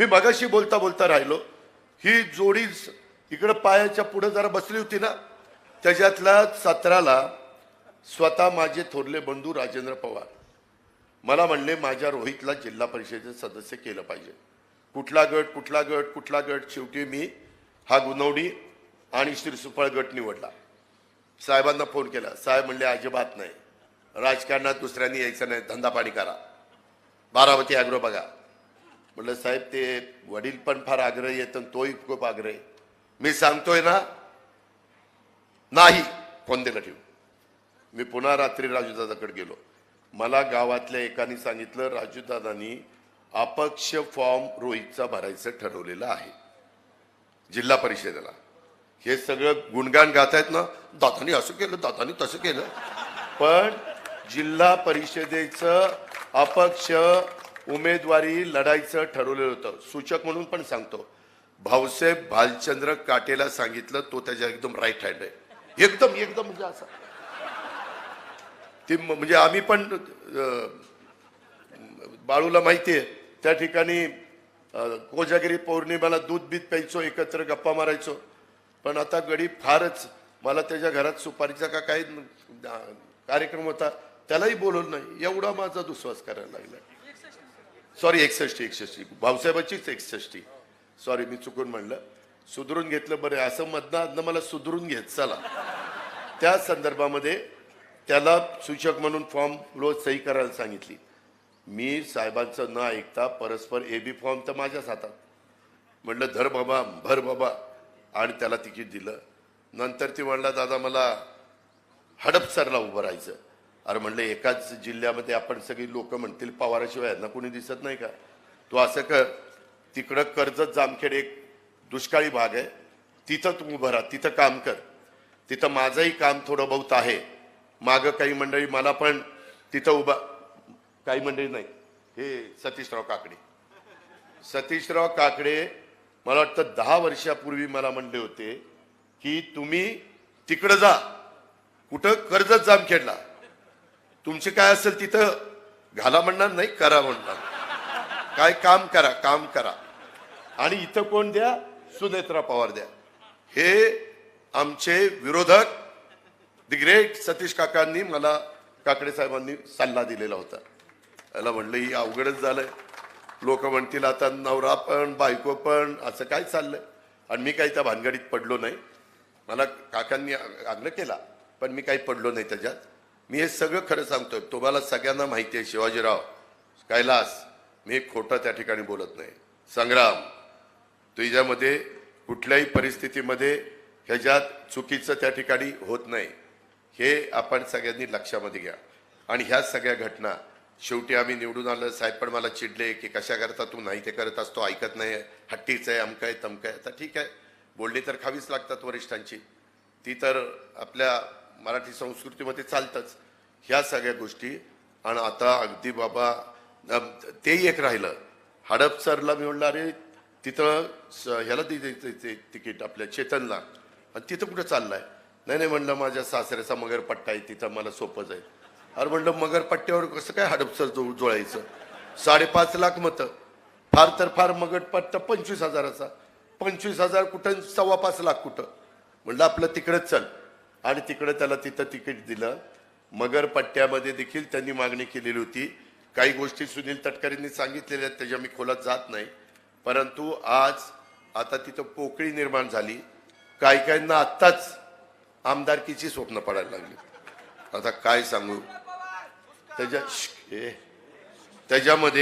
मी मगाशी बोलता बोलता राहिलो. ही जोडी इकडं पायाच्या पुढे जरा बसली होती ना त्याच्यातल्या सतराला स्वतः माझे थोरले बंधू राजेंद्र पवार. मला म्हणले माझ्या रोहितला जिल्हा परिषदेचे सदस्य केलं पाहिजे. कुठला गट कुठला गट कुठला गट? शेवटी मी हा गुणवडी आणि श्रीसुफळ गट निवडला. साहेबांना फोन केला. साहेब म्हणले अजिबात नाही. राजकारणात दुसऱ्यांनी यायचं नाही. धंदा पाणी करा. बारामती अॅग्रो बघा. म्हटलं साहेब ते वडील पण फार आग्रही आहेत आणि तोही खूप आग्रही. मी सांगतोय ना नाही फोन दिला ठेवून मी पुन्हा रात्री राजूदादाकडे गेलो. मला गावातल्या एकाने सांगितलं राजूदादांनी अपक्ष फॉर्म रोहितचा भरायचं ठरवलेलं आहे जिल्हा परिषदेला. हे सगळं गुणगान गातायत ना दादानी असं केलं दादानी तसं केलं. पण जिल्हा परिषदेचं अपक्ष उमेदवारी लढायचं ठरवलेलं होतं. सूचक म्हणून पण सांगतो. भाऊसाहेब भालचंद्र काटेला सांगितलं तो त्याच्या एकदम राईट हँड आहे. एकदम एकदम म्हणजे असं. ती म्हणजे आम्ही पण बाळूला माहिती आहे त्या ठिकाणी कोजागिरी पौर्णिमेला दूध बीत प्यायचो एकत्र गप्पा मारायचो. पण आता गडी फारच मला त्याच्या घरात सुपारीचा का काही कार्यक्रम होता त्यालाही बोलवलं नाही. एवढा माझा दुस्वास करायला लागला. सॉरी एकसष्टी एकसष्टी. भाऊसाहेबाचीच एकसष्टी. सॉरी मी चुकून म्हणलं. सुधरून घेतलं बरं असं मधनं मला सुधरून घेत चला. त्या संदर्भामध्ये त्याला सूचक म्हणून फॉर्म रोज सही करायला सांगितली. मी साहेबांचं न ऐकता परस्पर ए बी फॉर्म तर माझ्याच हातात. म्हटलं धर बाबा भर बाबा. आणि त्याला तिकीट दिलं. नंतर ती म्हणला दादा मला हडपसरला उभं राहायचं. अरे म्हणलं एकाच जिल्ह्यामध्ये आपण सगळी लोक म्हणतील पवाराशिवाय यांना कोणी दिसत नाही का? तू असं कर तिकडं कर्जत जामखेड एक दुष्काळी भाग आहे. तिथं तू उभं राहा तिथं काम कर. तिथं माझंही काम थोडं बहुत आहे. मागं काही मंडळी मला पण तिथं उभा काही मंडळी नाही. हे सतीशराव काकडे. सतीशराव काकडे मला वाटतं दहा वर्षापूर्वी मला म्हणले होते की तुम्ही तिकडं जा. कुठं? कर्जत जामखेडला. तुमचे काय असेल तिथं घाला म्हणणार नाही करा म्हणणार. काय काम करा काम करा. आणि इथं कोण द्या? सुनेत्रा पवार द्या. हे आमचे विरोधक द ग्रेट सतीश काकांनी मला काकडे साहेबांनी सल्ला दिलेला होता. त्याला म्हणलं ही अवघडच झालंय. लोक म्हणतील आता नवरा पण बायको पण असं काय चाललंय? आणि मी काही त्या भानगडीत पडलो नाही. मला काकांनी आग्रह केला पण मी काही पडलो नाही त्याच्यात. मी हे सगळं खरं सांगतोय. तुम्हाला सगळ्यांना माहिती आहे शिवाजीराव. कैलास मी खोटं त्या ठिकाणी बोलत नाही. संग्राम तुझ्यामध्ये कुठल्याही परिस्थितीमध्ये ह्याच्यात चुकीचं त्या ठिकाणी होत नाही. हे आपण सगळ्यांनी लक्षामध्ये घ्या. आणि ह्या सगळ्या घटना शेवटी आम्ही निवडून आलं साहेब पण मला चिडले की कशा करता तू नाही ते करत असतो ऐकत नाही हट्टीचं आहे अमकं आहे तमकं आहे. तर ठीक आहे. बोलणी तर खावीच लागतात वरिष्ठांची. ती तर आपल्या मराठी संस्कृतीमध्ये चालतंच. ह्या सगळ्या गोष्टी. आणि आता अगदी बाबा तेही एक राहिलं. हडपसरला मी म्हणलं अरे तिथं स- ह्याला ती तिकीट आपल्या चेतनला. आणि तिथं कुठं चाललाय? नाही नाही म्हणलं माझ्या सासऱ्याचा मगरपट्टा आहे तिथं मला सोपं जाईल. अरे म्हणलं मगरपट्ट्यावर कसं काय हडपसर जो जोळायचं? साडेपाच लाख मतं. फार तर फार मगरपट्टा पंचवीस हजाराचा. पंचवीस हजार कुठं सव्वा पाच लाख कुठं? म्हणलं आपलं तिकडंच चल. आणि तिकडं त्याला तिथं तिकीट दिलं. मगर पट्ट्यामध्ये देखील त्यांनी मागणी केलेली होती. काही गोष्टी सुनील तटकरेंनी सांगितलेल्या आहेत त्याच्या मी खोलात जात नाही. परंतु आज आता तिथं पोकळी निर्माण झाली. काही काहींना आत्ताच आमदारकीची स्वप्न पडायला लागली. आता काय सांगू? त्याच्या त्याच्यामध्ये